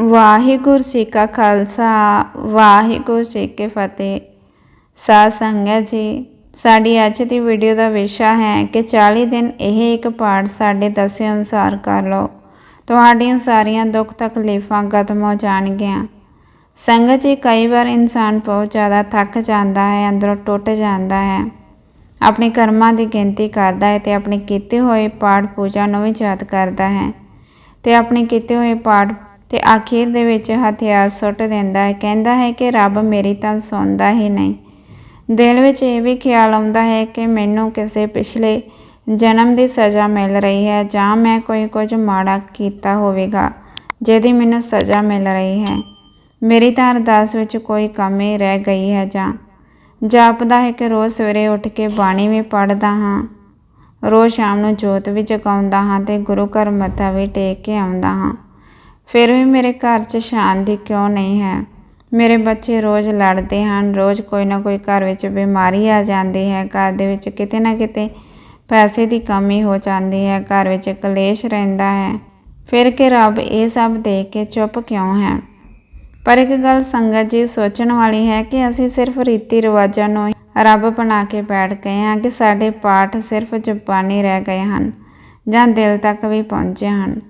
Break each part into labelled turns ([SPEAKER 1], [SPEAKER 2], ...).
[SPEAKER 1] ਵਾਹਿਗੁਰੂ ਜੀ ਕਾ ਖਾਲਸਾ, ਵਾਹਿਗੁਰੂ ਜੀ ਕੀ ਫਤਿਹ। ਸਾਧ ਸੰਗਤ ਜੀ, ਸਾਡੀ ਅੱਜ ਦੀ ਵੀਡੀਓ ਦਾ ਵਿਸ਼ਾ ਹੈ ਕਿ 40 ਦਿਨ ਇਹ ਇੱਕ ਪਾਠ ਸਾਡੇ ਦੱਸੇ ਅਨੁਸਾਰ ਕਰ ਲਓ। ਤੁਹਾਡੀਆਂ ਸਾਰੀਆਂ ਦੁੱਖ ਤਕਲੀਫਾਂ ਖਤਮ ਹੋ ਜਾਣਗੀਆਂ। ਸੰਗਤ ਜੀ, ਕਈ ਵਾਰ ਇਨਸਾਨ ਬਹੁਤ ਜ਼ਿਆਦਾ ਥੱਕ ਜਾਂਦਾ ਹੈ, ਅੰਦਰੋਂ ਟੁੱਟ ਜਾਂਦਾ ਹੈ। ਆਪਣੇ ਕਰਮਾਂ ਦੀ ਗਿਣਤੀ ਕਰਦਾ ਹੈ ਤੇ ਆਪਣੇ ਕੀਤੇ ਹੋਏ ਪਾਠ ਪੂਜਾ ਨੂੰ ਵੀ ਯਾਦ ਕਰਦਾ ਹੈ। ਤੇ ਆਪਣੇ ਕੀਤੇ ਹੋਏ ਪਾਠ ਤੇ ਆਖਿਰ ਦੇ ਵਿੱਚ ਹਥਿਆਰ ਸੁੱਟ ਦਿੰਦਾ ਹੈ। ਕਹਿੰਦਾ ਹੈ ਕਿ ਰੱਬ ਮੇਰੀ ਤਾਂ ਸੁਣਦਾ ਹੀ ਨਹੀਂ। ਦਿਲ ਵਿੱਚ ਇਹ ਵੀ ਖਿਆਲ ਆਉਂਦਾ ਹੈ ਕਿ ਮੈਨੂੰ ਕਿਸੇ ਪਿਛਲੇ ਜਨਮ ਦੀ ਸਜ਼ਾ ਮਿਲ ਰਹੀ ਹੈ ਜਾਂ ਮੈਂ ਕੋਈ ਕੁਝ ਮਾੜਾ ਕੀਤਾ ਹੋਵੇਗਾ ਜਿਹਦੀ ਮੈਨੂੰ ਸਜ਼ਾ ਮਿਲ ਰਹੀ ਹੈ। ਮੇਰੀ ਤਾਂ ਅਰਦਾਸ ਵਿੱਚ ਕੋਈ ਕਮੀ ਰਹਿ ਗਈ ਹੈ ਜਾਂ ਜਾਪਦਾ ਹੈ ਕਿ ਰੋਜ਼ ਸਵੇਰੇ ਉੱਠ ਕੇ ਬਾਣੀ ਵੀ ਪੜ੍ਹਦਾ ਹਾਂ, ਰੋਜ਼ ਸ਼ਾਮ ਨੂੰ ਜੋਤ ਵੀ ਜਗਾਉਂਦਾ ਹਾਂ ਤੇ ਗੁਰੂ ਘਰ ਮੱਥਾ ਵੀ ਟੇਕ ਕੇ ਆਉਂਦਾ ਹਾਂ। ਫਿਰ ਵੀ ਮੇਰੇ ਘਰ 'ਚ ਸ਼ਾਂਤੀ ਕਿਉਂ ਨਹੀਂ ਹੈ? ਮੇਰੇ ਬੱਚੇ ਰੋਜ਼ ਲੜਦੇ ਹਨ, ਰੋਜ਼ ਕੋਈ ਨਾ ਕੋਈ ਘਰ ਵਿੱਚ ਬਿਮਾਰੀ ਆ ਜਾਂਦੀ ਹੈ। ਘਰ ਦੇ ਵਿੱਚ ਕਿਤੇ ਨਾ ਕਿਤੇ ਪੈਸੇ ਦੀ ਕਮੀ ਹੋ ਜਾਂਦੀ ਹੈ, ਘਰ ਵਿੱਚ ਕਲੇਸ਼ ਰਹਿੰਦਾ ਹੈ। ਫਿਰ ਕਿ ਰੱਬ ਇਹ ਸਭ ਦੇਖ ਕੇ ਚੁੱਪ ਕਿਉਂ ਹੈ? ਪਰ ਇੱਕ ਗੱਲ ਸੰਗਤ ਜੀ ਸੋਚਣ ਵਾਲੀ ਹੈ ਕਿ ਅਸੀਂ ਸਿਰਫ ਰੀਤੀ ਰਿਵਾਜਾਂ ਨੂੰ ਰੱਬ ਬਣਾ ਕੇ ਬੈਠ ਗਏ ਹਾਂ ਕਿ ਸਾਡੇ ਪਾਠ ਸਿਰਫ ਜ਼ੁਬਾਨੀ ਰਹਿ ਗਏ ਹਨ ਜਾਂ ਦਿਲ ਤੱਕ ਵੀ ਪਹੁੰਚੇ ਹਨ।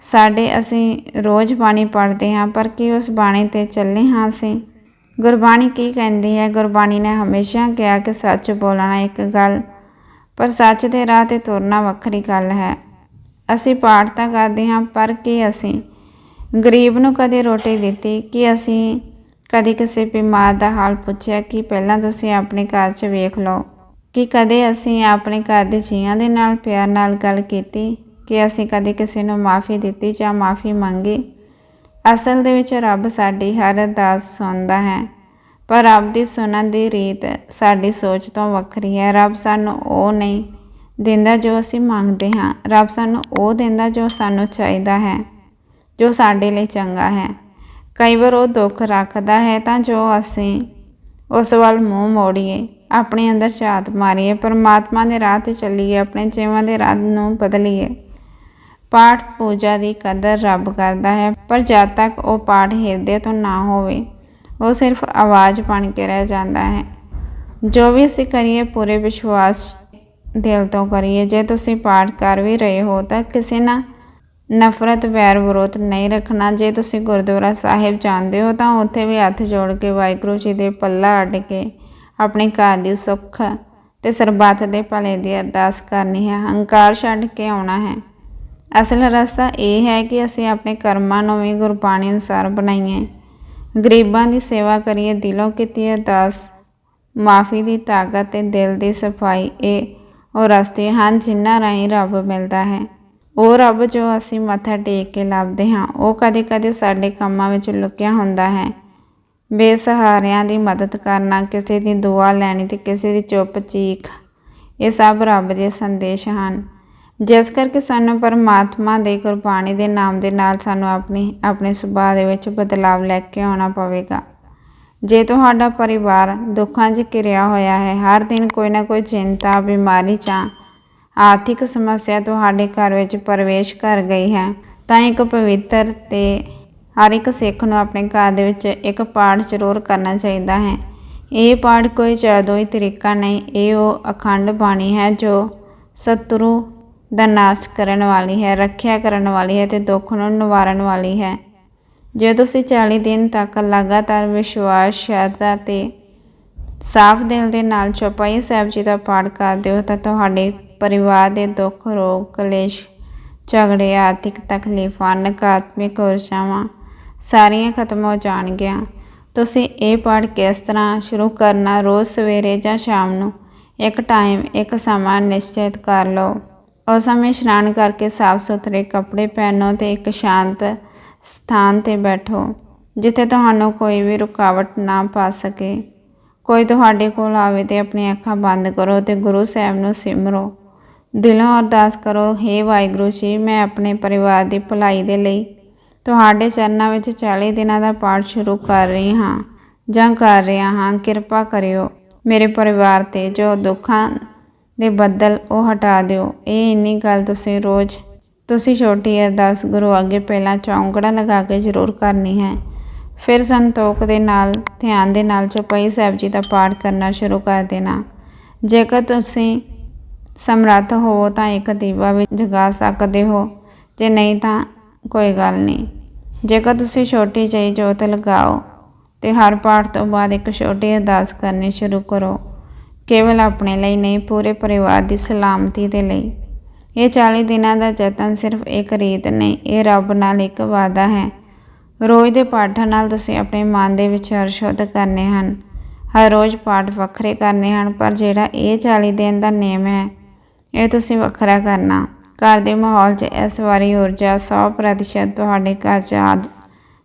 [SPEAKER 1] ਸਾਡੇ ਅਸੀਂ ਰੋਜ਼ ਬਾਣੀ ਪੜ੍ਹਦੇ ਹਾਂ, ਪਰ ਕੀ ਉਸ ਬਾਣੀ ਤੇ ਚੱਲੇ ਹਾਂ ਅਸੀਂ? ਗੁਰਬਾਣੀ ਕੀ ਕਹਿੰਦੀ ਹੈ? ਗੁਰਬਾਣੀ ਨੇ ਹਮੇਸ਼ਾ ਕਿਹਾ ਕਿ ਸੱਚ ਬੋਲਣਾ ਇੱਕ ਗੱਲ, ਪਰ ਸੱਚ ਦੇ ਰਾਹ ਤੇ ਤੁਰਨਾ ਵੱਖਰੀ ਗੱਲ ਹੈ। ਅਸੀਂ ਪਾਠ ਤਾਂ ਕਰਦੇ ਹਾਂ, ਪਰ ਕੀ ਅਸੀਂ? ਗਰੀਬ ਨੂੰ ਕਦੇ ਰੋਟੀ ਦਿੱਤੀ? ਕਿ ਅਸੀਂ ਕਦੇ ਕਿਸੇ ਬਿਮਾਰ ਦਾ ਹਾਲ ਪੁੱਛਿਆ ਕਿ ਪਹਿਲਾਂ ਤੁਸੀਂ ਆਪਣੇ ਘਰ 'ਚ ਵੇਖ ਲਓ? ਕਿ ਕਦੇ ਅਸੀਂ ਆਪਣੇ ਘਰ ਦੇ ਜੀਆਂ ਦੇ ਨਾਲ ਪਿਆਰ ਨਾਲ ਗੱਲ ਕੀਤੀ? ਕਿ ਅਸੀਂ ਕਦੇ ਕਿਸੇ ਨੂੰ ਮਾਫੀ ਦਿੱਤੀ ਜਾਂ ਮਾਫੀ ਮੰਗੀ। ਅਸਲ ਦੇ ਵਿੱਚ ਰੱਬ ਸਾਡੀ ਹਰ ਅਰਦਾਸ ਸੁਣਦਾ ਹੈ, ਪਰ ਰੱਬ ਦੀ ਸੁਣਨ ਦੀ ਰੀਤ ਸਾਡੀ ਸੋਚ ਤੋਂ ਵੱਖਰੀ ਹੈ। ਰੱਬ ਸਾਨੂੰ ਉਹ ਨਹੀਂ ਦਿੰਦਾ ਜੋ ਅਸੀਂ ਮੰਗਦੇ ਹਾਂ। ਰੱਬ ਸਾਨੂੰ ਉਹ ਦਿੰਦਾ ਜੋ ਸਾਨੂੰ ਚਾਹੀਦਾ ਹੈ, ਜੋ ਸਾਡੇ ਲਈ ਚੰਗਾ ਹੈ। ਕਈ ਵਾਰ ਉਹ ਦੁੱਖ ਰੱਖਦਾ ਹੈ ਤਾਂ ਜੋ ਅਸੀਂ ਉਸ ਵੱਲ ਮੂੰਹ ਮੋੜੀਏ, ਆਪਣੇ ਅੰਦਰ ਝਾਤ ਮਾਰੀਏ, ਪਰਮਾਤਮਾ ਦੇ ਰਾਹ ਤੇ ਚੱਲੀਏ, ਆਪਣੇ ਜੀਵਨ ਦੇ ਰਾਹ ਨੂੰ ਬਦਲੀਏ। ਪਾਠ ਪੂਜਾ ਦੀ ਕਦਰ ਰੱਬ ਕਰਦਾ ਹੈ, ਪਰ ਜਦ ਤੱਕ ਉਹ ਪਾਠ ਹਿਰਦੇ ਤੋਂ ਨਾ ਹੋਵੇ, ਉਹ ਸਿਰਫ ਆਵਾਜ਼ ਬਣ ਕੇ ਰਹਿ ਜਾਂਦਾ ਹੈ। ਜੋ ਵੀ ਅਸੀਂ ਕਰੀਏ ਪੂਰੇ ਵਿਸ਼ਵਾਸ ਦਿਲ ਤੋਂ ਕਰੀਏ, ਜੇ ਤੁਸੀਂ ਪਾਠ ਕਰ ਵੀ ਰਹੇ ਹੋ ਤਾਂ ਕਿਸੇ ਨਾਲ ਨਫ਼ਰਤ, ਵੈਰ ਵਿਰੋਧ ਨਹੀਂ ਰੱਖਣਾ। ਜੇ ਤੁਸੀਂ ਗੁਰਦੁਆਰਾ ਸਾਹਿਬ ਜਾਂਦੇ ਹੋ ਤਾਂ ਉੱਥੇ ਵੀ ਹੱਥ ਜੋੜ ਕੇ ਵਾਹਿਗੁਰੂ ਜੀ ਦੇ ਪੱਲਾ ਅੱਡ ਕੇ ਆਪਣੇ ਘਰ ਦੀ ਸੁੱਖ ਤੇ ਸਰਬੱਤ ਦੇ ਭਲੇ ਦੀ ਅਰਦਾਸ ਕਰਨੀ ਹੈ। ਹੰਕਾਰ ਛੱਡ ਕੇ ਆਉਣਾ ਹੈ। ਅਸਲ ਰਸਤਾ ਇਹ ਹੈ ਕਿ ਅਸੀਂ ਆਪਣੇ ਕਰਮਾਂ ਨੂੰ ਵੀ ਗੁਰਬਾਣੀ ਅਨੁਸਾਰ ਬਣਾਈਏ। ਗਰੀਬਾਂ ਦੀ ਸੇਵਾ ਕਰੀਏ, ਦਿਲੋਂ ਕੀਤੀ ਅਰਦਾਸ ਮਾਫੀ ਦੀ ਤਾਕਤ ਤੇ ਦਿਲ ਦੀ ਸਫ਼ਾਈ ਇਹ ਉਹ ਰਸਤੇ ਹਨ ਜਿਨ੍ਹਾਂ ਰਾਹੀਂ ਰੱਬ ਮਿਲਦਾ ਹੈ। ਉਹ ਰੱਬ ਜੋ ਅਸੀਂ ਮੱਥਾ ਟੇਕ ਕੇ ਲੱਭਦੇ ਹਾਂ, ਉਹ ਕਦੇ-ਕਦੇ ਸਾਡੇ ਕੰਮਾਂ ਵਿੱਚ ਲੁਕਿਆ ਹੁੰਦਾ ਹੈ। ਬੇਸਹਾਰਿਆਂ ਦੀ ਮਦਦ ਕਰਨਾ, ਕਿਸੇ ਦੀ ਦੁਆ ਲੈਣੀ ਤੇ ਕਿਸੇ ਦੀ ਚੁੱਪ ਚੀਖ ਇਹ ਸਭ ਰੱਬ ਦੇ ਸੰਦੇਸ਼ ਹਨ। ਜਿਸ ਕਰਕੇ ਸਾਨੂੰ ਪਰਮਾਤਮਾ ਦੇ ਕੁਰਬਾਨੀ ਦੇ ਨਾਮ ਦੇ ਨਾਲ ਸਾਨੂੰ ਆਪਣੀ, ਆਪਣੇ ਸੁਭਾਅ ਦੇ ਵਿੱਚ ਬਦਲਾਵ ਲੈ ਕੇ ਆਉਣਾ ਪਵੇਗਾ। ਜੇ ਤੁਹਾਡਾ ਪਰਿਵਾਰ ਦੁੱਖਾਂ 'ਚ ਘਿਰਿਆ ਹੋਇਆ ਹੈ, ਹਰ ਦਿਨ ਕੋਈ ਨਾ ਕੋਈ ਚਿੰਤਾ, ਬਿਮਾਰੀ ਜਾਂ ਆਰਥਿਕ ਸਮੱਸਿਆ ਤੁਹਾਡੇ ਘਰ ਵਿੱਚ ਪ੍ਰਵੇਸ਼ ਕਰ ਗਈ ਹੈ, ਤਾਂ ਇੱਕ ਪਵਿੱਤਰ ਤੇ ਹਰ ਇੱਕ ਸਿੱਖ ਨੂੰ ਆਪਣੇ ਘਰ ਦੇ ਵਿੱਚ ਇੱਕ ਪਾਠ ਜ਼ਰੂਰ ਕਰਨਾ ਚਾਹੀਦਾ ਹੈ। ਇਹ ਪਾਠ ਕੋਈ ਜਾਦੂਈ ਤਰੀਕਾ ਨਹੀਂ, ਇਹ ਉਹ ਅਖੰਡ ਬਾਣੀ ਹੈ ਜੋ ਸਤਰੂ ਦਾ ਨਾਸ਼ ਕਰਨ ਵਾਲੀ ਹੈ, ਰੱਖਿਆ ਕਰਨ ਵਾਲੀ ਹੈ ਤੇ ਦੁੱਖ ਨੂੰ ਨਿਵਾਰਨ ਵਾਲੀ ਹੈ। ਜੇ ਤੁਸੀਂ 40 ਦਿਨ ਤੱਕ ਲਗਾਤਾਰ ਵਿਸ਼ਵਾਸ, ਸ਼ਰਧਾ ਤੇ ਸਾਫ਼ ਦਿਲ ਦੇ ਨਾਲ ਚੌਪਾਈ ਸਾਹਿਬ ਜੀ ਦਾ ਪਾਠ ਕਰਦੇ ਹੋ ਤਾਂ ਤੁਹਾਡੇ ਪਰਿਵਾਰ ਦੇ ਦੁੱਖ, ਰੋਗ, ਕਲੇਸ਼, ਝਗੜੇ, ਆਰਥਿਕ ਤਕਲੀਫਾਂ, ਨਕਾਰਾਤਮਕ ਊਰਜਾਵਾਂ ਸਾਰੀਆਂ ਖਤਮ ਹੋ ਜਾਣਗੀਆਂ। ਤੁਸੀਂ ਇਹ ਪਾਠ ਕਿਸ ਤਰ੍ਹਾਂ ਸ਼ੁਰੂ ਕਰਨਾ, ਰੋਜ਼ ਸਵੇਰੇ ਜਾਂ ਸ਼ਾਮ ਨੂੰ? ਇੱਕ ਟਾਈਮ ਇੱਕ ਸਮਾਂ ਨਿਸ਼ਚਿਤ ਕਰ ਲਓ। ਉਸ ਸਮੇਂ ਇਸ਼ਨਾਨ ਕਰਕੇ ਸਾਫ਼ ਸੁਥਰੇ ਕੱਪੜੇ ਪਹਿਨੋ ਤੇ ਇੱਕ ਸ਼ਾਂਤ ਸਥਾਨ ਤੇ ਬੈਠੋ, ਜਿੱਥੇ ਤੁਹਾਨੂੰ ਕੋਈ ਵੀ ਰੁਕਾਵਟ ਨਾ ਪਾ ਸਕੇ। ਕੋਈ ਤੁਹਾਡੇ ਕੋਲ ਆਵੇ ਤੇ ਆਪਣੀਆਂ ਅੱਖਾਂ ਬੰਦ ਕਰੋ ਤੇ ਗੁਰੂ ਸਾਹਿਬ ਨੂੰ ਸਿਮਰੋ। ਦਿਲੋਂ ਅਰਦਾਸ ਕਰੋ हे ਵਾਹਿਗੁਰੂ ਜੀ, ਮੈਂ ਆਪਣੇ ਪਰਿਵਾਰ ਦੀ ਭਲਾਈ ਦੇ ਲਈ ਤੁਹਾਡੇ ਚਰਨਾਂ ਵਿੱਚ 40 ਦਿਨਾਂ ਦਾ ਪਾਠ ਸ਼ੁਰੂ ਕਰ ਰਹੀ ਹਾਂ, ਜਾਂ ਕਰ ਰਿਹਾ ਹਾਂ। ਕਿਰਪਾ ਕਰਿਓ ਮੇਰੇ ਪਰਿਵਾਰ ਤੇ ਜੋ ਦੁੱਖਾਂ ਦੇ ਬੱਦਲ ਉਹ ਹਟਾ ਦਿਓ। ਇਹ ਇੰਨੀ ਗੱਲ ਤੁਸੀਂ ਰੋਜ਼, ਤੁਸੀਂ ਛੋਟੀ ਅਰਦਾਸ ਗੁਰੂ ਅੱਗੇ ਪਹਿਲਾਂ ਚੌਂਕੜਾ ਲਗਾ ਕੇ ਜ਼ਰੂਰ ਕਰਨੀ ਹੈ। ਫਿਰ ਸੰਤੋਖ ਦੇ ਨਾਲ, ਧਿਆਨ ਦੇ ਨਾਲ ਚੌਪਈ ਸਾਹਿਬ ਜੀ ਦਾ ਪਾਠ ਕਰਨਾ ਸ਼ੁਰੂ ਕਰ ਦੇਣਾ। ਜੇਕਰ ਤੁਸੀਂ ਸਮਰੱਥ ਹੋ ਤਾਂ ਇੱਕ ਦੀਵਾ ਵੀ ਜਗਾ ਸਕਦੇ ਹੋ। ਜੇ ਨਹੀਂ ਤਾਂ ਕੋਈ ਗੱਲ ਨਹੀਂ। ਜੇਕਰ ਤੁਸੀਂ ਛੋਟੀ ਜਿਹੀ ਜੋਤ ਲਗਾਓ ਤੇ ਹਰ ਪਾਠ ਤੋਂ ਬਾਅਦ ਇੱਕ ਛੋਟੀ ਅਰਦਾਸ ਕਰਨੀ ਸ਼ੁਰੂ ਕਰੋ। ਕੇਵਲ ਆਪਣੇ ਲਈ ਨਹੀਂ, ਪੂਰੇ ਪਰਿਵਾਰ ਦੀ ਸਲਾਮਤੀ ਦੇ ਲਈ। ਇਹ 40 ਦਿਨਾਂ ਦਾ ਯਤਨ ਸਿਰਫ ਇੱਕ ਰੀਤ ਨਹੀਂ, ਇਹ ਰੱਬ ਨਾਲ ਇੱਕ ਵਾਅਦਾ ਹੈ। ਰੋਜ਼ ਦੇ ਪਾਠਾਂ ਨਾਲ ਤੁਸੀਂ ਆਪਣੇ ਮਨ ਦੇ ਵਿਚਾਰ ਸ਼ੁੱਧ ਕਰਨੇ ਹਨ। ਹਰ ਰੋਜ਼ ਪਾਠ ਵੱਖਰੇ ਕਰਨੇ ਹਨ, ਪਰ ਜਿਹੜਾ ਇਹ 40 ਦਿਨ ਦਾ ਨਿਯਮ ਹੈ, ਇਹ ਤੁਸੀਂ ਵੱਖਰਾ ਕਰਨਾ। ਘਰ ਦੇ ਮਾਹੌਲ 'ਚ ਇਸ ਵਾਰੀ ਊਰਜਾ 100% ਤੁਹਾਡੇ ਘਰ 'ਚ ਆ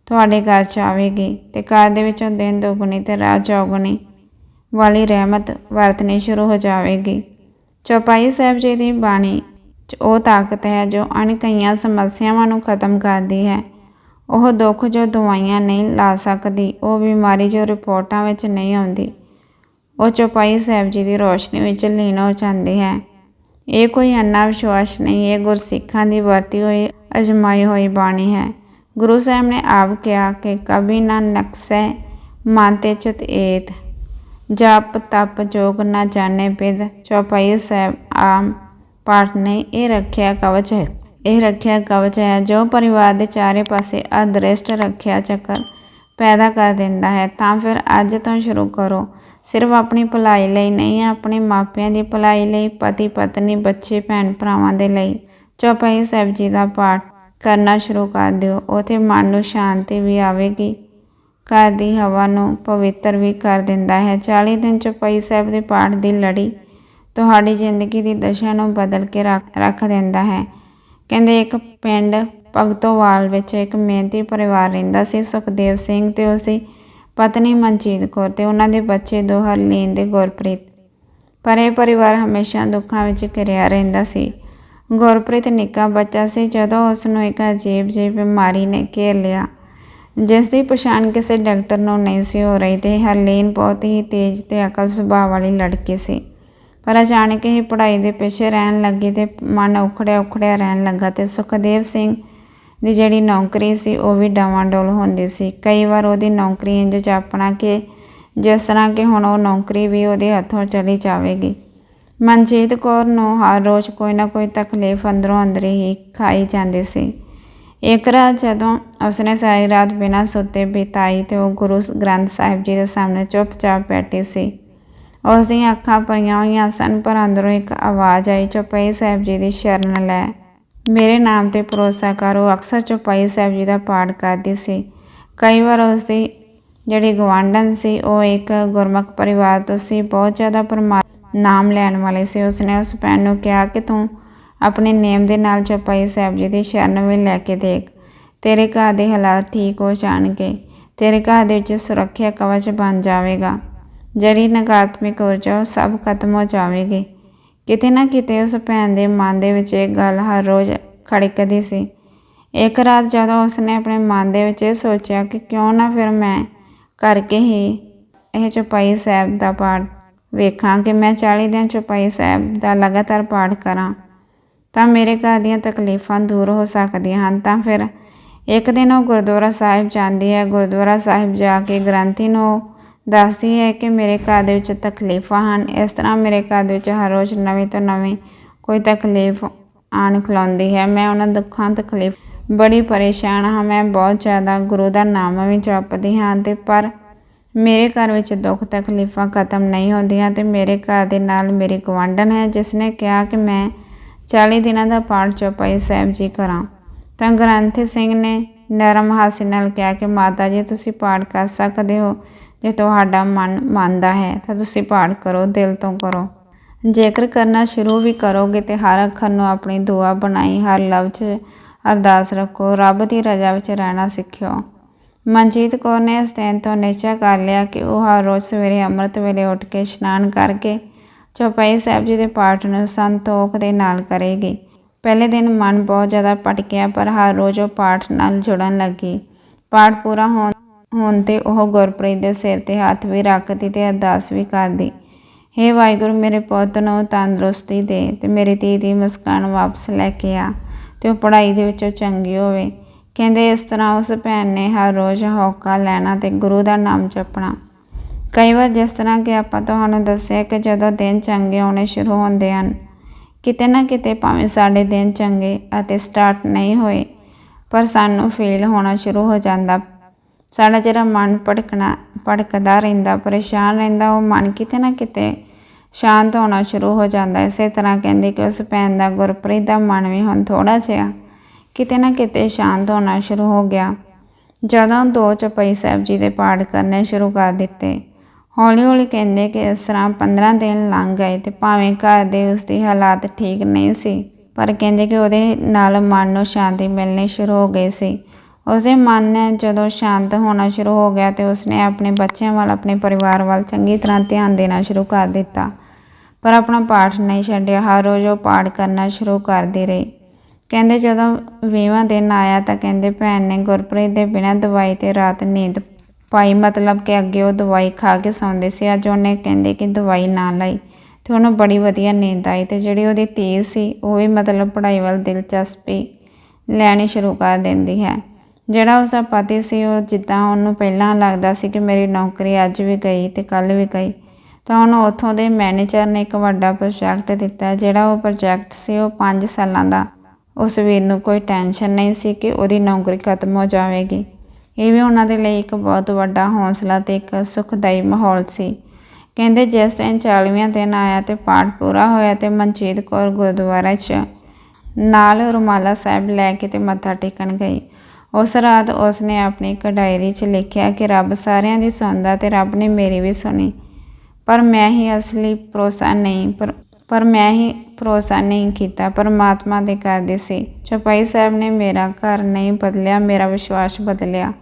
[SPEAKER 1] ਤੁਹਾਡੇ ਘਰ 'ਚ ਆਵੇਗੀ ਤੇ ਘਰ ਦੇ ਵਿੱਚੋਂ ਦਿਨ ਦੁੱਗਣੀ ਤੇ ਰਾਤ ਚੌਗਣੀ। ਵਾਲੀ ਰਹਿਮਤ ਵਰਤਣੀ ਸ਼ੁਰੂ ਹੋ ਜਾਵੇਗੀ। ਚੌਪਾਈ ਸਾਹਿਬ ਜੀ ਦੀ ਬਾਣੀ 'ਚ ਉਹ ਤਾਕਤ ਹੈ ਜੋ ਅਣਕਈਆਂ ਸਮੱਸਿਆਵਾਂ ਨੂੰ ਖਤਮ ਕਰਦੀ ਹੈ। ਉਹ ਦੁੱਖ ਜੋ ਦਵਾਈਆਂ ਨਹੀਂ ਲਾ ਸਕਦੀ, ਉਹ ਬਿਮਾਰੀ ਜੋ ਰਿਪੋਰਟਾਂ ਵਿੱਚ ਨਹੀਂ ਆਉਂਦੀ, ਉਹ ਚੌਪਾਈ ਸਾਹਿਬ ਜੀ ਦੀ ਰੋਸ਼ਨੀ ਵਿੱਚ ਲੀਨ ਹੋ ਜਾਂਦੀ ਹੈ। ਇਹ ਕੋਈ ਅੰਨਾ ਵਿਸ਼ਵਾਸ ਨਹੀਂ, ਇਹ ਗੁਰਸਿੱਖਾਂ ਦੀ ਵਰਤੀ ਹੋਈ, ਅਜਮਾਈ ਹੋਈ ਬਾਣੀ ਹੈ। ਗੁਰੂ ਸਾਹਿਬ ਨੇ ਆਪ ਕਿਹਾ ਕਿ ਕਭੀ ਨਾ ਨਕਸੈ ਮਨ ਤੇ ਚਿਤ ਏਤ। ਜਪ ਤਪ ਜੋਗ ਨਾ ਜਾਣੇ ਬਿਦ ਚੌਪਾਈ ਸਾਹਿਬ ਆਮ ਪਾਠ ਨਹੀਂ ਇਹ ਰੱਖਿਆ ਕਵਚ ਹੈ। ਇਹ ਰੱਖਿਆ ਕਵਚ ਹੈ, ਜੋ ਪਰਿਵਾਰ ਦੇ ਚਾਰੇ ਪਾਸੇ ਅਦ੍ਰਿਸ਼ਟ ਰੱਖਿਆ ਚੱਕਰ ਪੈਦਾ ਕਰ ਦਿੰਦਾ ਹੈ, ਤਾਂ ਫਿਰ ਅੱਜ ਤੋਂ ਸ਼ੁਰੂ ਕਰੋ। ਸਿਰਫ ਆਪਣੀ ਭਲਾਈ ਲਈ ਨਹੀਂ, ਆਪਣੇ ਮਾਪਿਆਂ ਦੀ ਭਲਾਈ ਲਈ, ਪਤੀ ਪਤਨੀ, ਬੱਚੇ, ਭੈਣ ਭਰਾਵਾਂ ਦੇ ਲਈ। ਚੌਪਾਈ ਸਾਹਿਬ ਜੀ ਦਾ ਪਾਠ ਕਰਨਾ ਸ਼ੁਰੂ ਕਰ ਦਿਓ। ਉਥੇ ਮਨ ਨੂੰ ਸ਼ਾਂਤੀ ਵੀ ਆਵੇਗੀ। ਘਰ ਦੀ ਹਵਾ ਨੂੰ ਪਵਿੱਤਰ ਵੀ ਕਰ ਦਿੰਦਾ ਹੈ। 40 ਦਿਨ ਚੌਪਾਈ ਸਾਹਿਬ ਦੇ ਪਾਠ ਦੀ ਲੜੀ ਤੁਹਾਡੀ ਜ਼ਿੰਦਗੀ ਦੀ ਦਸ਼ਾ ਨੂੰ ਬਦਲ ਕੇ ਰੱਖ ਰੱਖ ਦਿੰਦਾ ਹੈ। ਕਹਿੰਦੇ ਇੱਕ ਪਿੰਡ ਭਗਤੋਵਾਲ ਵਿੱਚ ਇੱਕ ਮਿਹਨਤੀ ਪਰਿਵਾਰ ਰਹਿੰਦਾ ਸੀ। ਸੁਖਦੇਵ ਸਿੰਘ ਤੇ ਉਸਦੀ ਪਤਨੀ ਮਨਜੀਤ ਕੌਰ ਤੇ ਉਹਨਾਂ ਦੇ ਬੱਚੇ ਦੋ ਹਰਲੀਨ ਤੇ ਗੁਰਪ੍ਰੀਤ। ਪਰ ਇਹ ਪਰਿਵਾਰ ਹਮੇਸ਼ਾ ਦੁੱਖਾਂ ਵਿੱਚ ਘਿਰਿਆ ਰਹਿੰਦਾ ਸੀ। ਗੁਰਪ੍ਰੀਤ ਨਿੱਕਾ ਬੱਚਾ ਸੀ। ਜਦੋਂ ਉਸ ਨੂੰ ਇੱਕ ਅਜੀਬ ਜਿਹੀ ਬਿਮਾਰੀ ਨੇ ਘੇਰ ਲਿਆ ਜਿਸ ਦੀ ਪਛਾਣ ਕਿਸੇ ਡਾਕਟਰ ਨੂੰ ਨਹੀਂ ਸੀ ਹੋ ਰਹੀ ਤੇ ਹਰਲੀਨ ਬਹੁਤ ਹੀ ਤੇਜ਼ ਤੇ ਅਕਲ ਸੁਭਾਅ ਵਾਲੀ ਲੜਕੀ ਸੀ। ਪਰ ਅਚਾਨਕ ਹੀ ਪੜ੍ਹਾਈ ਦੇ ਪਿੱਛੇ ਰਹਿਣ ਲੱਗੀ ਤੇ ਮਨ ਉਖੜਿਆ ਉਖੜਿਆ ਰਹਿਣ ਲੱਗਾ ਤੇ ਸੁਖਦੇਵ ਸਿੰਘ ਦੀ ਜਿਹੜੀ ਨੌਕਰੀ ਸੀ ਉਹ ਵੀ ਡਾਵਾਂਡੋਲ ਹੁੰਦੀ ਸੀ। ਕਈ ਵਾਰ ਉਹਦੀ ਨੌਕਰੀ ਇੰਜ ਜਾਪਣਾ ਕਿ ਜਿਸ ਤਰ੍ਹਾਂ ਕਿ ਹੁਣ ਉਹ ਨੌਕਰੀ ਵੀ ਉਹਦੇ ਹੱਥੋਂ ਚਲੀ ਜਾਵੇਗੀ। ਮਨਜੀਤ ਕੌਰ ਨੂੰ ਹਰ ਰੋਜ਼ ਕੋਈ ਨਾ ਕੋਈ ਤਕਲੀਫ ਅੰਦਰੋਂ ਅੰਦਰ ਹੀ ਖਾਈ ਜਾਂਦੀ ਸੀ। ਇੱਕ ਰਾਤ ਜਦੋਂ ਉਸਨੇ ਸਾਰੀ ਰਾਤ ਬਿਨਾਂ ਸੁੱਤੇ ਬਿਤਾਈ ਤੇ ਉਹ ਗੁਰੂ ਗ੍ਰੰਥ ਸਾਹਿਬ ਜੀ ਦੇ ਸਾਹਮਣੇ ਚੁੱਪਚਾਪ ਬੈਠੀ ਸੀ। ਉਸ ਦੀਆਂ ਅੱਖਾਂ ਭਰੀਆਂ ਹੋਈਆਂ ਸਨ, ਪਰ ਅੰਦਰੋਂ ਇੱਕ ਆਵਾਜ਼ ਆਈ, ਚੁਪਈ ਸਾਹਿਬ ਜੀ ਦੀ ਸ਼ਰਨ ਲੈ। ਮੇਰੇ ਨਾਮ ਤੇ ਭਰੋਸਾ ਕਰ। ਉਹ ਅਕਸਰ ਚੁਪਈ ਸਾਹਿਬ ਜੀ ਦਾ ਪਾਠ ਕਰਦੀ ਸੀ। ਕਈ ਵਾਰ ਉਸ ਦੀ ਜਿਹੜੀ ਗਵਾਂਢਣ ਸੀ, ਉਹ ਇੱਕ ਗੁਰਮੁਖ ਪਰਿਵਾਰ ਤੋਂ ਸੀ, ਬਹੁਤ ਜ਼ਿਆਦਾ ਪਰਮਾ ਨਾਮ ਲੈਣ ਵਾਲੇ ਸੀ। ਉਸਨੇ ਉਸ ਭੈਣ ਨੂੰ ਕਿਹਾ ਕਿ, ਤੂੰ ਆਪਣੇ ਨੇਮ ਦੇ ਨਾਲ ਚੌਪਾਈ ਸਾਹਿਬ ਜੀ ਦੀ ਸ਼ਰਨ ਵੀ ਲੈ ਕੇ ਦੇਖ। ਤੇਰੇ ਘਰ ਦੇ ਹਾਲਾਤ ਠੀਕ ਹੋ ਜਾਣਗੇ। ਤੇਰੇ ਘਰ ਦੇ ਵਿੱਚ ਸੁਰੱਖਿਆ ਕਵਚ ਬਣ ਜਾਵੇਗਾ। ਜਿਹੜੀ ਨਕਾਰਾਤਮਕ ਊਰਜਾ ਉਹ ਸਭ ਖਤਮ ਹੋ ਜਾਵੇਗੀ। ਕਿਤੇ ਨਾ ਕਿਤੇ ਉਸ ਭੈਣ ਦੇ ਮਨ ਦੇ ਵਿੱਚ ਇਹ ਗੱਲ ਹਰ ਰੋਜ਼ ਖੜਕਦੀ ਸੀ। ਇੱਕ ਰਾਤ ਜਦੋਂ ਉਸਨੇ ਆਪਣੇ ਮਨ ਦੇ ਵਿੱਚ ਇਹ ਸੋਚਿਆ ਕਿ ਕਿਉਂ ਨਾ ਫਿਰ ਮੈਂ ਕਰਕੇ ਹੀ ਇਹ ਚੁਪਾਈ ਸਾਹਿਬ ਦਾ ਪਾਠ ਵੇਖਾਂ ਕਿ ਮੈਂ 40 ਦਿਨ ਚੁਪਾਈ ਸਾਹਿਬ ਦਾ ਲਗਾਤਾਰ ਪਾਠ ਕਰਾਂ। ਤਾਂ ਮੇਰੇ ਘਰ ਦੀਆਂ ਤਕਲੀਫਾਂ ਦੂਰ ਹੋ ਸਕਦੀਆਂ ਹਨ। ਤਾਂ ਫਿਰ ਇੱਕ ਦਿਨ ਉਹ ਗੁਰਦੁਆਰਾ ਸਾਹਿਬ ਜਾਂਦੀ ਹੈ। ਗੁਰਦੁਆਰਾ ਸਾਹਿਬ ਜਾ ਕੇ ਗ੍ਰੰਥੀ ਨੂੰ ਦੱਸਦੀ ਹੈ ਕਿ ਮੇਰੇ ਘਰ ਦੇ ਵਿੱਚ ਤਕਲੀਫਾਂ ਹਨ। ਇਸ ਤਰ੍ਹਾਂ ਮੇਰੇ ਘਰ ਦੇ ਵਿੱਚ ਹਰ ਰੋਜ਼ ਨਵੀਂ ਤੋਂ ਨਵੀਂ ਕੋਈ ਤਕਲੀਫ ਆਣ ਖਲਾਉਂਦੀ ਹੈ। ਮੈਂ ਉਹਨਾਂ ਦੁੱਖਾਂ, ਤਕਲੀਫ ਬੜੀ ਪਰੇਸ਼ਾਨ ਹਾਂ। ਮੈਂ ਬਹੁਤ ਜ਼ਿਆਦਾ ਗੁਰੂ ਦਾ ਨਾਮ ਵੀ ਜਪਦੀ ਹਾਂ ਤੇ ਪਰ ਮੇਰੇ ਘਰ ਵਿੱਚ ਦੁੱਖ, ਤਕਲੀਫਾਂ ਖਤਮ ਨਹੀਂ ਹੁੰਦੀਆਂ ਤੇ ਮੇਰੇ ਘਰ ਦੇ ਨਾਲ ਮੇਰੀ ਗਵਾਂਢਣ ਹੈ, ਜਿਸ ਨੇ ਕਿਹਾ ਕਿ ਮੈਂ 40 ਦਿਨਾਂ ਦਾ ਪਾਠ ਚੌਪਾਈ ਸਾਹਿਬ ਜੀ ਕਰਾਂ। ਤਾਂ ਗ੍ਰੰਥ ਸਿੰਘ ਨੇ ਨਰਮ ਹਾਸੇ ਨਾਲ ਕਿਹਾ ਕਿ, ਮਾਤਾ ਜੀ, ਤੁਸੀਂ ਪਾਠ ਕਰ ਸਕਦੇ ਹੋ ਜੇ ਤੁਹਾਡਾ ਮਨ ਮੰਨਦਾ ਹੈ, ਤਾਂ ਤੁਸੀਂ ਪਾਠ ਕਰੋ, ਦਿਲ ਤੋਂ ਕਰੋ। ਜੇਕਰ ਕਰਨਾ ਸ਼ੁਰੂ ਵੀ ਕਰੋਗੇ ਤੇ ਹਰ ਅੱਖਰ ਨੂੰ ਆਪਣੀ ਦੁਆ ਬਣਾਈ, ਹਰ ਲਫ਼ਜ਼ ਅਰਦਾਸ ਰੱਖੋ, ਰੱਬ ਦੀ ਰਜ਼ਾ ਵਿੱਚ ਰਹਿਣਾ ਸਿੱਖਿਓ। ਮਨਜੀਤ ਕੌਰ ਨੇ ਇਸ ਦਿਨ ਤੋਂ ਨਿਸ਼ਚੈ ਕਰ ਲਿਆ ਕਿ ਉਹ ਹਰ ਰੋਜ਼ ਸਵੇਰੇ ਅੰਮ੍ਰਿਤ ਵੇਲੇ ਉੱਠ ਕੇ ਇਸ਼ਨਾਨ ਕਰਕੇ ਚੌਪਾਈ ਸਾਹਿਬ ਜੀ ਦੇ ਪਾਠ ਨੂੰ ਸੰਤੋਖ ਦੇ ਨਾਲ ਕਰੇਗੀ। ਪਹਿਲੇ ਦਿਨ ਮਨ ਬਹੁਤ ਜ਼ਿਆਦਾ ਭਟਕਿਆ, ਪਰ ਹਰ ਰੋਜ਼ ਉਹ ਪਾਠ ਨਾਲ ਜੁੜਨ ਲੱਗੀ। ਪਾਠ ਪੂਰਾ ਹੋਣ ਹੋਣ ਤੇ ਉਹ ਗੁਰਪ੍ਰੀਤ ਦੇ ਸਿਰ ਤੇ ਹੱਥ ਵੀ ਰੱਖਦੀ ਤੇ ਅਰਦਾਸ ਵੀ ਕਰਦੀ। ਹੇ ਵਾਹਿਗੁਰੂ, ਮੇਰੇ ਪੁੱਤ ਨੂੰ ਤੰਦਰੁਸਤੀ ਦੇ ਤੇ ਮੇਰੀ ਧੀ ਦੀ ਮੁਸਕਾਨ ਵਾਪਸ ਲੈ ਕੇ ਆ ਤੇ ਉਹ ਪੜ੍ਹਾਈ ਦੇ ਵਿੱਚੋਂ ਚੰਗੀ ਹੋਵੇ। ਕਹਿੰਦੇ ਇਸ ਤਰ੍ਹਾਂ ਉਸ ਭੈਣ ਨੇ ਹਰ ਰੋਜ਼ ਹੌਕਾ ਲੈਣਾ ਤੇ ਗੁਰੂ ਦਾ ਨਾਮ ਜਪਣਾ। ਕਈ ਵਾਰ ਜਿਸ ਤਰ੍ਹਾਂ ਕਿ ਆਪਾਂ ਤੁਹਾਨੂੰ ਦੱਸਿਆ ਕਿ ਜਦੋਂ ਦਿਨ ਚੰਗੇ ਆਉਣੇ ਸ਼ੁਰੂ ਹੁੰਦੇ ਹਨ, ਕਿਤੇ ਨਾ ਕਿਤੇ ਭਾਵੇਂ ਸਾਡੇ ਦਿਨ ਚੰਗੇ ਅਤੇ ਸਟਾਰਟ ਨਹੀਂ ਹੋਏ, ਪਰ ਸਾਨੂੰ ਫੀਲ ਹੋਣਾ ਸ਼ੁਰੂ ਹੋ ਜਾਂਦਾ। ਸਾਡਾ ਜਿਹੜਾ ਮਨ ਭਟਕਣਾ ਭਟਕਦਾ ਰਹਿੰਦਾ, ਪਰੇਸ਼ਾਨ ਰਹਿੰਦਾ, ਉਹ ਮਨ ਕਿਤੇ ਨਾ ਕਿਤੇ ਸ਼ਾਂਤ ਹੋਣਾ ਸ਼ੁਰੂ ਹੋ ਜਾਂਦਾ। ਇਸੇ ਤਰ੍ਹਾਂ ਕਹਿੰਦੇ ਕਿ ਉਸ ਭੈਣ ਦਾ ਗੁਰਪ੍ਰੀਤ ਦਾ ਮਨ ਵੀ ਹੁਣ ਥੋੜਾ ਜਿਹਾ ਕਿਤੇ ਨਾ ਕਿਤੇ ਸ਼ਾਂਤ ਹੋਣਾ ਸ਼ੁਰੂ ਹੋ ਗਿਆ। ਜਦੋਂ ਦੋ ਚਪਈ ਸਾਹਿਬ ਜੀ ਦੇ ਪਾਠ ਕਰਨੇ ਸ਼ੁਰੂ ਕਰ ਦਿੱਤੇ ਹੌਲੀ ਹੌਲੀ ਕਹਿੰਦੇ ਕਿ ਇਸ ਤਰ੍ਹਾਂ 15 ਦਿਨ ਲੰਘ ਗਏ ਤੇ ਭਾਵੇਂ ਘਰ ਦੇ ਉਸ ਦੀ ਹਾਲਾਤ ਠੀਕ ਨਹੀਂ ਸੀ, ਪਰ ਕਹਿੰਦੇ ਕਿ ਉਹਦੇ ਨਾਲ ਮਨ ਨੂੰ ਸ਼ਾਂਤੀ ਮਿਲਣੀ ਸ਼ੁਰੂ ਹੋ ਗਈ ਸੀ। ਉਸਦੇ ਮਨ ਨੇ ਜਦੋਂ ਸ਼ਾਂਤ ਹੋਣਾ ਸ਼ੁਰੂ ਹੋ ਗਿਆ ਤੇ ਉਸਨੇ ਆਪਣੇ ਬੱਚਿਆਂ ਵੱਲ, ਆਪਣੇ ਪਰਿਵਾਰ ਵੱਲ ਚੰਗੀ ਤਰ੍ਹਾਂ ਧਿਆਨ ਦੇਣਾ ਸ਼ੁਰੂ ਕਰ ਦਿੱਤਾ। ਪਰ ਆਪਣਾ ਪਾਠ ਨਹੀਂ ਛੱਡਿਆ, ਹਰ ਰੋਜ਼ ਉਹ ਪਾਠ ਕਰਨਾ ਸ਼ੁਰੂ ਕਰਦੀ ਰਹੀ। ਕਹਿੰਦੇ ਜਦੋਂ ਵੀਵਾਂ ਦਿਨ ਆਇਆ ਤਾਂ ਕਹਿੰਦੇ ਭੈਣ ਨੇ ਗੁਰਪ੍ਰੀਤ ਦੇ ਬਿਨਾਂ ਦਵਾਈ ਤੇ ਰਾਤ ਨੀਂਦ ਪਾਈ ਮਤਲਬ ਕਿ ਅੱਗੇ ਉਹ ਦਵਾਈ ਖਾ ਕੇ ਸੌਂਦੇ ਸੀ, ਅੱਜ ਉਹਨੇ ਕਹਿੰਦੇ ਕਿ ਦਵਾਈ ਨਾ ਲਈ। ਤੇ ਉਹਨੂੰ ਬੜੀ ਵਧੀਆ ਨੀਂਦ ਆਈ ਤੇ ਜਿਹੜੀ ਉਹਦੀ ਤੇਜ਼ ਸੀ, ਉਹ ਵੀ ਮਤਲਬ ਪੜ੍ਹਾਈ ਵੱਲ ਦਿਲਚਸਪੀ ਲੈਣੀ ਸ਼ੁਰੂ ਕਰ ਦਿੰਦੀ ਹੈ। ਜਿਹੜਾ ਉਸਦਾ ਪਤੀ ਸੀ, ਉਹ ਜਿੱਦਾਂ ਉਹਨੂੰ ਪਹਿਲਾਂ ਲੱਗਦਾ ਸੀ ਕਿ ਮੇਰੀ ਨੌਕਰੀ ਅੱਜ ਵੀ ਗਈ ਤੇ ਕੱਲ ਵੀ ਗਈ, ਤਾਂ ਉਹਨੂੰ ਉੱਥੋਂ ਦੇ ਮੈਨੇਜਰ ਨੇ ਇੱਕ ਵੱਡਾ ਪ੍ਰੋਜੈਕਟ ਦਿੱਤਾ, ਜਿਹੜਾ ਉਹ ਪ੍ਰੋਜੈਕਟ ਸੀ, ਉਹ 5 ਸਾਲਾਂ ਦਾ। ਉਸ ਵੀਰ ਨੂੰ ਕੋਈ ਟੈਨਸ਼ਨ ਨਹੀਂ ਸੀ ਕਿ ਉਹਦੀ ਨੌਕਰੀ ਖਤਮ ਹੋ ਜਾਵੇਗੀ। ਇਹ ਵੀ ਉਹਨਾਂ ਦੇ ਲਈ ਇੱਕ ਬਹੁਤ ਵੱਡਾ ਹੌਸਲਾ ਤੇ ਇੱਕ ਸੁਖਦਾਈ ਮਾਹੌਲ ਸੀ। ਕਹਿੰਦੇ ਜਿਸ ਦਿਨ 40ਵਾਂ ਦਿਨ ਆਇਆ ਤੇ ਪਾਠ ਪੂਰਾ ਹੋਇਆ ਤੇ ਮਨਜੀਤ ਕੌਰ ਗੁਰਦੁਆਰਾ 'ਚ ਨਾਲ ਰੁਮਾਲਾ ਸਾਹਿਬ ਲੈ ਕੇ ਤੇ ਮੱਥਾ ਟੇਕਣ ਗਈ। ਉਸ ਰਾਤ ਉਸ ਨੇ ਆਪਣੀ ਇੱਕ ਡਾਇਰੀ 'ਚ ਲਿਖਿਆ ਕਿ ਰੱਬ ਸਾਰਿਆਂ ਦੀ ਸੁਣਦਾ ਤੇ ਰੱਬ ਨੇ ਮੇਰੀ ਵੀ ਸੁਣੀ। ਪਰ ਮੈਂ ਹੀ ਅਸਲੀ ਭਰੋਸਾ ਨਹੀਂ ਪਰ ਪਰ ਮੈਂ ਹੀ ਭਰੋਸਾ ਨਹੀਂ ਕੀਤਾ। ਪਰਮਾਤਮਾ ਦੇ ਕਰਦੇ ਸੀ। ਚੌਪਾਈ ਸਾਹਿਬ ਨੇ ਮੇਰਾ ਘਰ ਨਹੀਂ ਬਦਲਿਆ, ਮੇਰਾ ਵਿਸ਼ਵਾਸ ਬਦਲਿਆ।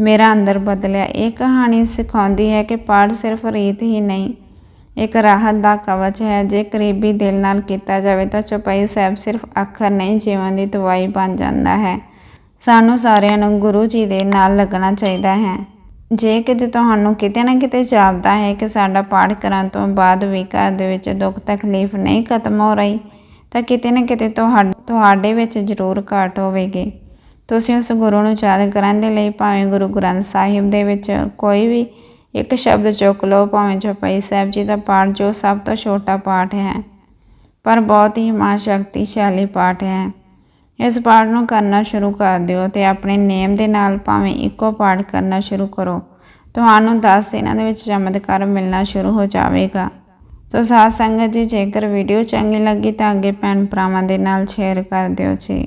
[SPEAKER 1] ਮੇਰਾ ਅੰਦਰ ਬਦਲਿਆ। ਇਹ ਕਹਾਣੀ ਸਿਖਾਉਂਦੀ ਹੈ ਕਿ ਪਾਠ ਸਿਰਫ ਰੀਤ ਹੀ ਨਹੀਂ, ਇੱਕ ਰਾਹਤ ਦਾ ਕਵਚ ਹੈ। ਜੇ ਕਰੀਬੀ ਦਿਲ ਨਾਲ ਕੀਤਾ ਜਾਵੇ ਤਾਂ ਚਪਾਈ ਸਾਹਿਬ ਸਿਰਫ ਅੱਖਰ ਨਹੀਂ, ਜੀਵਨ ਦੀ ਦਵਾਈ ਬਣ ਜਾਂਦਾ ਹੈ। ਸਾਨੂੰ ਸਾਰਿਆਂ ਨੂੰ ਗੁਰੂ ਜੀ ਦੇ ਨਾਲ ਲੱਗਣਾ ਚਾਹੀਦਾ ਹੈ। ਜੇ ਕਿਤੇ ਤੁਹਾਨੂੰ ਕਿਤੇ ਨਾ ਕਿਤੇ ਜਾਪਦਾ ਹੈ ਕਿ ਸਾਡਾ ਪਾਠ ਕਰਨ ਤੋਂ ਬਾਅਦ ਵੀ ਘਰ ਦੇ ਵਿੱਚ ਦੁੱਖ ਤਕਲੀਫ ਨਹੀਂ ਖਤਮ ਹੋ ਰਹੀ, ਤਾਂ ਕਿਤੇ ਨਾ ਕਿਤੇ ਤੁਹਾਡ- ਤੁਹਾਡੇ ਵਿੱਚ ਜ਼ਰੂਰ ਘਾਟ ਹੋਵੇਗੀ। ਤੁਸੀਂ ਉਸ ਗੁਰੂ ਨੂੰ ਯਾਦ ਕਰਨ ਦੇ ਲਈ ਭਾਵੇਂ ਗੁਰੂ ਗ੍ਰੰਥ ਸਾਹਿਬ ਦੇ ਵਿੱਚ ਕੋਈ ਵੀ ਇੱਕ ਸ਼ਬਦ ਚੁੱਕ ਲਓ, ਭਾਵੇਂ ਚੌਪਈ ਸਾਹਿਬ ਜੀ ਦਾ ਪਾਠ, ਜੋ ਸਭ ਤੋਂ ਛੋਟਾ ਪਾਠ ਹੈ, ਪਰ ਬਹੁਤ ਹੀ ਮਹਾ ਸ਼ਕਤੀਸ਼ਾਲੀ ਪਾਠ ਹੈ। ਇਸ ਪਾਠ ਨੂੰ ਕਰਨਾ ਸ਼ੁਰੂ ਕਰ ਦਿਓ ਤੇ ਆਪਣੇ ਨੇਮ ਦੇ ਨਾਲ ਭਾਵੇਂ ਇੱਕੋ ਪਾਠ ਕਰਨਾ ਸ਼ੁਰੂ ਕਰੋ। ਤੁਹਾਨੂੰ 10 ਦਿਨਾਂ ਦੇ ਵਿੱਚ ਚਮਤਕਾਰ ਮਿਲਣਾ ਸ਼ੁਰੂ ਹੋ ਜਾਵੇਗਾ। ਸੋ ਸਾਧ ਸੰਗਤ ਜੀ, ਜੇਕਰ ਵੀਡੀਓ ਚੰਗੀ ਲੱਗੀ ਤਾਂ ਅੱਗੇ ਭੈਣ ਭਰਾਵਾਂ ਦੇ ਨਾਲ ਸ਼ੇਅਰ ਕਰ ਦਿਓ ਜੀ।